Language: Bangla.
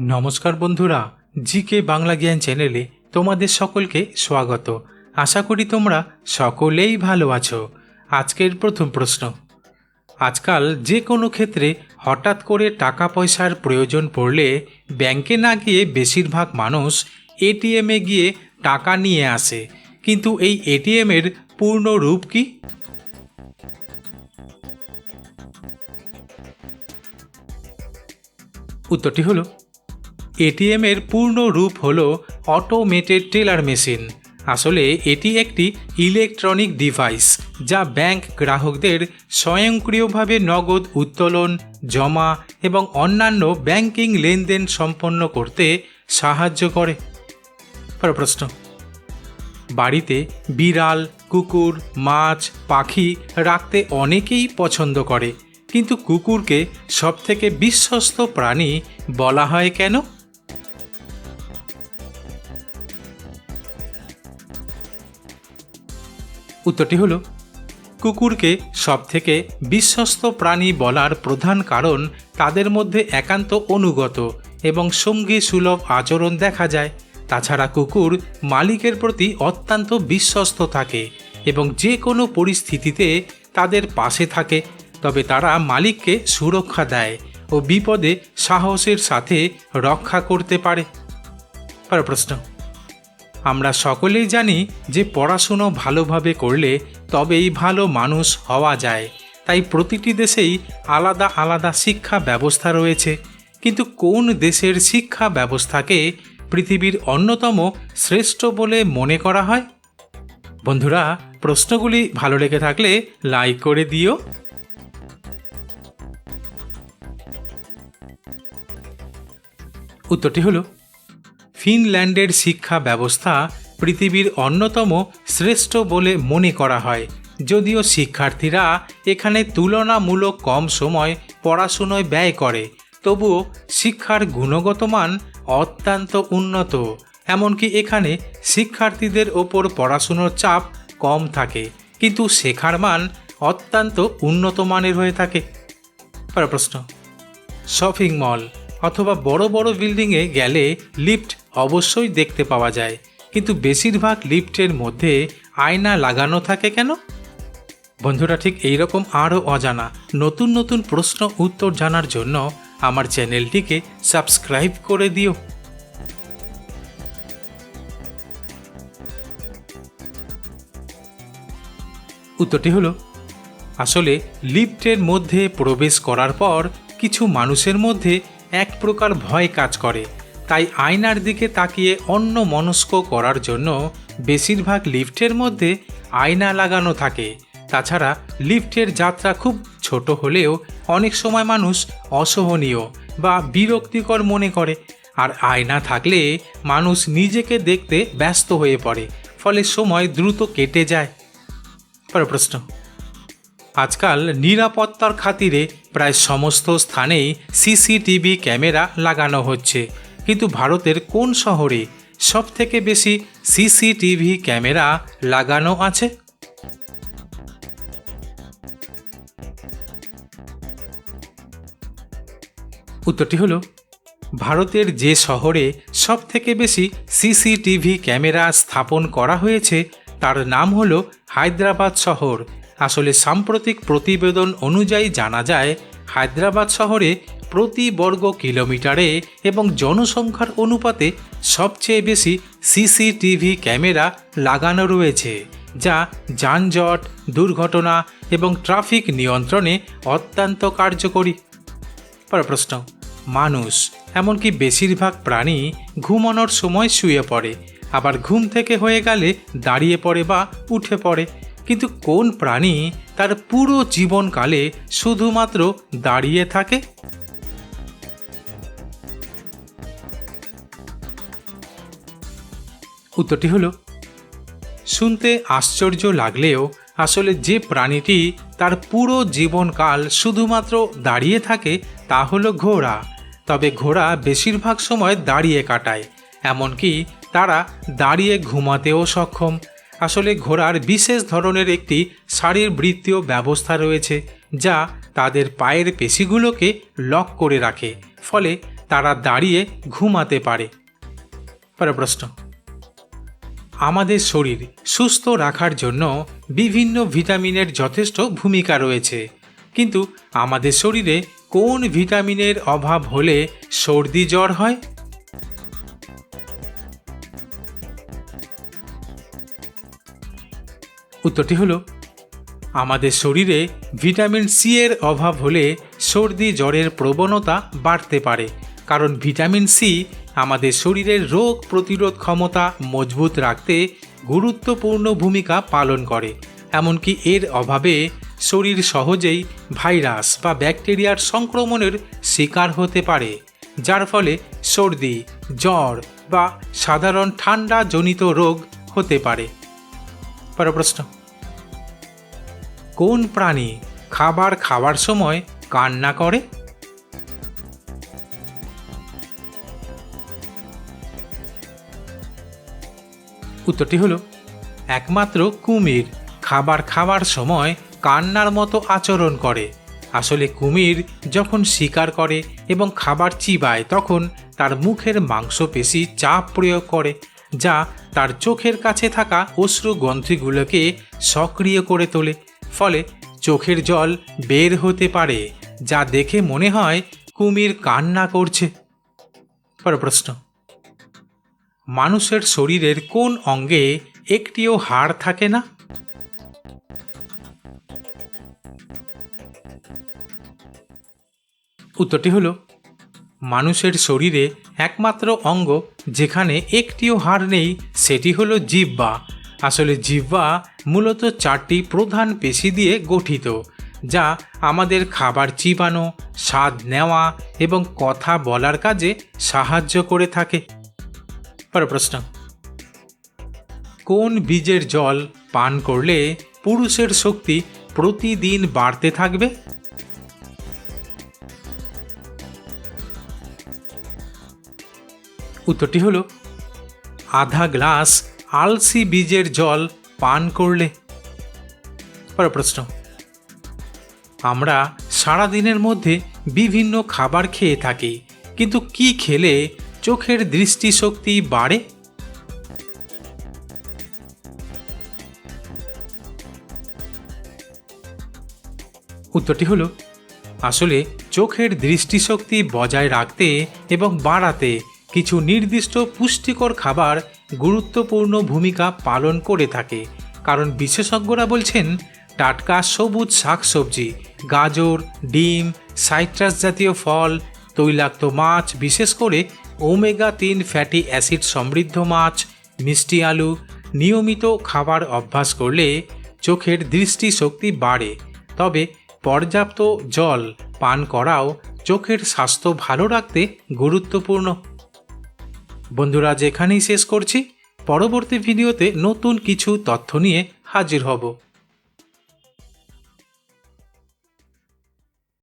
নমস্কার বন্ধুরা, জিকে বাংলা জ্ঞান চ্যানেলে তোমাদের সকলকে স্বাগত। আশা করি তোমরা সকলেই ভালো আছো। আজকের প্রথম প্রশ্ন। আজকাল যে কোনো ক্ষেত্রে হঠাৎ করে টাকা পয়সার প্রয়োজন পড়লে ব্যাংকে না গিয়ে বেশিরভাগ মানুষ এটিএমে গিয়ে টাকা নিয়ে আসে। কিন্তু এই এটিএমের পূর্ণ রূপ কি? উত্তরটি হলো এটিএম এর পূর্ণ রূপ হল অটোমেটেড টেলার মেশিন আসলে এটি একটি ইলেকট্রনিক ডিভাইস যা ব্যাংক গ্রাহকদের স্বয়ংক্রিয়ভাবে নগদ উত্তোলন, জমা এবং অন্যান্য ব্যাংকিং লেনদেন সম্পন্ন করতে সাহায্য করে। প্রশ্ন। বাড়িতে বিড়াল, কুকুর, মাছ, পাখি রাখতে অনেকেই পছন্দ করে, কিন্তু কুকুরকে সবথেকে বিশ্বস্ত প্রাণী বলা হয় কেন? উত্তরটি হলো, কুকুরকে সবথেকে বিশ্বস্ত প্রাণী বলার প্রধান কারণ তাদের মধ্যে একান্ত অনুগত এবং সঙ্গী সুলভ আচরণ দেখা যায়। তাছাড়া কুকুর মালিকের প্রতি অত্যন্ত বিশ্বস্ত থাকে এবং যে কোনো পরিস্থিতিতে তাদের পাশে থাকে, তবে তারা মালিককে সুরক্ষা দেয় ও বিপদে সাহসের সাথে রক্ষা করতে পারে। প্রশ্ন আমরা সকলেই জানি যে পড়াশুনো ভালোভাবে করলে তবেই ভালো মানুষ হওয়া যায়। তাই প্রতিটি দেশেই আলাদা আলাদা শিক্ষা ব্যবস্থা রয়েছে। কিন্তু কোন দেশের শিক্ষা ব্যবস্থাকে পৃথিবীর অন্যতম শ্রেষ্ঠ বলে মনে করা হয়? বন্ধুরা, প্রশ্নগুলি ভালো লেগে থাকলে লাইক করে দিও। উত্তরটি হলো ফিনল্যান্ডের শিক্ষা ব্যবস্থা পৃথিবীর অন্যতম শ্রেষ্ঠ বলে মনে করা হয়। যদিও শিক্ষার্থীরা এখানে তুলনামূলক কম সময় পড়াশুনোয় ব্যয় করে, তবুও শিক্ষার গুণগত মান অত্যন্ত উন্নত। এমনকি এখানে শিক্ষার্থীদের ওপর পড়াশুনোর চাপ কম থাকে, কিন্তু শেখার মান অত্যন্ত উন্নত মানের হয়ে থাকে। প্রশ্ন। শপিং মল অথবা বড় বড় বিল্ডিংয়ে গেলে লিফট অবশ্যই দেখতে পাওয়া যায়। কিন্তু বেশিরভাগ লিফটের মধ্যে আয়না লাগানো থাকে কেন? বন্ধুরা, ঠিক এইরকম আরও অজানা, নতুন নতুন প্রশ্ন উত্তর জানার জন্য আমার চ্যানেলটিকে সাবস্ক্রাইব করে দিও। উত্তরটি হলো, আসলে লিফটের মধ্যে প্রবেশ করার পর কিছু মানুষের মধ্যে এক প্রকার ভয় কাজ করে। তাই আয়নার দিকে তাকিয়ে অন্য মনস্ক করার জন্য বেশিরভাগ লিফটের মধ্যে আয়না লাগানো থাকে। তাছাড়া লিফটের যাত্রা খুব ছোট হলেও অনেক সময় মানুষ অসহনীয় বা বিরক্তিকর মনে করে। আর আয়না থাকলে মানুষ নিজেকে দেখতে ব্যস্ত হয়ে পড়ে, ফলে সময় দ্রুত কেটে যায়। পর প্রশ্ন। আজকাল নিরাপত্তার খাতিরে প্রায় সমস্ত স্থানেই সিসিটিভি ক্যামেরা লাগানো হচ্ছে। কিন্তু ভারতের কোন শহরে সবথেকে বেশি সিসিটিভি ক্যামেরা লাগানো আছে? উত্তরটি হলো, ভারতের যে শহরে সবথেকে বেশি সিসিটিভি ক্যামেরা স্থাপন করা হয়েছে, তার নাম হল হায়দ্রাবাদ শহর। আসলে সাম্প্রতিক প্রতিবেদন অনুযায়ী জানা যায়, হায়দ্রাবাদ শহরে প্রতি বর্গ কিলোমিটারে এবং জনসংখ্যার অনুপাতে সবচেয়ে বেশি সিসিটিভি ক্যামেরা লাগানো রয়েছে, যা যানজট, দুর্ঘটনা এবং ট্রাফিক নিয়ন্ত্রণে অত্যন্ত কার্যকরী। পর প্রশ্ন মানুষ, এমনকি বেশিরভাগ প্রাণী ঘুমানোর সময় শুয়ে পড়ে, আবার ঘুম থেকে হয়ে গেলে দাঁড়িয়ে পড়ে বা উঠে পড়ে। কিন্তু কোন প্রাণী তার পুরো জীবনকালে শুধুমাত্র দাঁড়িয়ে থাকে? উত্তরটি হলো, শুনতে আশ্চর্য লাগলেও আসলে যে প্রাণীটি তার পুরো জীবনকাল শুধুমাত্র দাঁড়িয়ে থাকে তা হলো ঘোড়া। তবে ঘোড়া বেশিরভাগ সময় দাঁড়িয়ে কাটায়, এমনকি তারা দাঁড়িয়ে ঘুমাতেও সক্ষম। আসলে ঘোড়ার বিশেষ ধরনের একটি শারীরবৃত্তীয় ব্যবস্থা রয়েছে, যা তাদের পায়ের পেশিগুলোকে লক করে রাখে, ফলে তারা দাঁড়িয়ে ঘুমাতে পারে। পরের প্রশ্ন আমাদের শরীর সুস্থ রাখার জন্য বিভিন্ন ভিটামিনের যথেষ্ট ভূমিকা রয়েছে। কিন্তু আমাদের শরীরে কোন ভিটামিনের অভাব হলে সর্দি জ্বর হয়? উত্তরটি হলো, আমাদের শরীরে ভিটামিন সি এর অভাব হলে সর্দি জ্বরের প্রবণতা বাড়তে পারে। কারণ ভিটামিন সি আমাদের শরীরের রোগ প্রতিরোধ ক্ষমতা মজবুত রাখতে গুরুত্বপূর্ণ ভূমিকা পালন করে। এমনকি এর অভাবে শরীর সহজেই ভাইরাস বা ব্যাকটেরিয়ার সংক্রমণের শিকার হতে পারে, যার ফলে সর্দি, জ্বর বা সাধারণ ঠান্ডা জনিত রোগ হতে পারে। পরের প্রশ্ন কোন প্রাণী খাবার খাওয়ার সময় কান্না করে? উত্তরটি হলো, একমাত্র কুমির খাবার খাওয়ার সময় কান্নার মতো আচরণ করে। আসলে কুমির যখন শিকার করে এবং খাবার চিবায়, তখন তার মুখের মাংসপেশি চাপ প্রয়োগ করে, যা তার চোখের কাছে থাকা অশ্রু গ্রন্থিগুলোকে সক্রিয় করে তোলে। ফলে চোখের জল বের হতে পারে, যা দেখে মনে হয় কুমির কান্না করছে। প্রশ্ন। মানুষের শরীরের কোন অঙ্গে একটিও হাড় থাকে না? উত্তরটি হলো, মানুষের শরীরে একমাত্র অঙ্গ যেখানে একটিও হাড় নেই, সেটি হলো জিহ্বা। আসলে জিহ্বা মূলত চারটি প্রধান পেশি দিয়ে গঠিত, যা আমাদের খাবার চিবানো, স্বাদ নেওয়া এবং কথা বলার কাজে সাহায্য করে থাকে। পরের প্রশ্ন। কোন বীজের জল পান করলে পুরুষের শক্তি প্রতিদিন বাড়তে থাকবে? উত্তরটি হল, আধা গ্লাস আলসি বীজের জল পান করলে। পরের প্রশ্ন, আমরা সারাদিনের মধ্যে বিভিন্ন খাবার খেয়ে থাকি, কিন্তু কি খেলে চোখের দৃষ্টিশক্তি বাড়ে? উত্তরটি হলো, আসলে চোখের দৃষ্টিশক্তি বজায় রাখতে এবং বাড়াতে কিছু নির্দিষ্ট পুষ্টিকর খাবার গুরুত্বপূর্ণ ভূমিকা পালন করে থাকে। কারণ বিশেষজ্ঞরা বলছেন, টাটকা সবুজ শাকসবজি, গাজর, ডিম, সাইট্রাস জাতীয় ফল, তৈলাক্ত মাছ বিশেষ করে ওমেগা তিন ফ্যাটি অ্যাসিড সমৃদ্ধ মাছ, মিষ্টি আলু, নিয়মিত খাবার অভ্যাস করলে চোখের দৃষ্টিশক্তি বাড়ে। তবে পর্যাপ্ত জল পান করাও চোখের স্বাস্থ্য ভালো রাখতে গুরুত্বপূর্ণ। বন্ধুরা, যেখানেই শেষ করছি, পরবর্তী ভিডিওতে নতুন কিছু তথ্য নিয়ে হাজির হব।